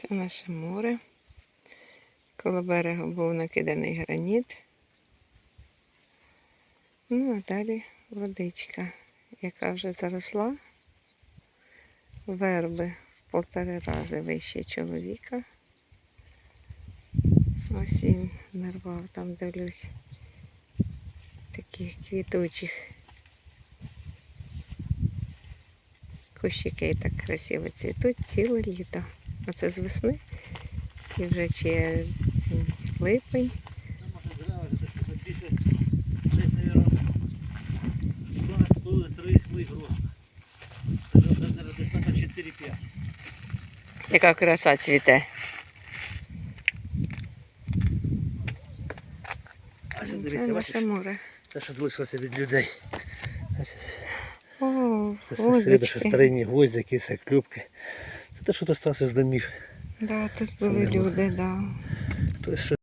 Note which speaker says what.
Speaker 1: Це наше море. Коло берега був накиданий граніт. Ну, а далі водичка, яка вже заросла. Верби в полтори рази вище чоловіка. Ось він нарвав, там дивлюсь, таких квітучих. Кущики так красиво цвітуть ціле літо. Оце з весни. І вже чи липень. Яка краса цвіте. Це наше море.
Speaker 2: Те, що залишилося від людей.
Speaker 1: О,
Speaker 2: Це все видно, що старинні гвоздики, все клюпки. Це те, що достався з домів.
Speaker 1: Да, тут були люди,
Speaker 2: так. да.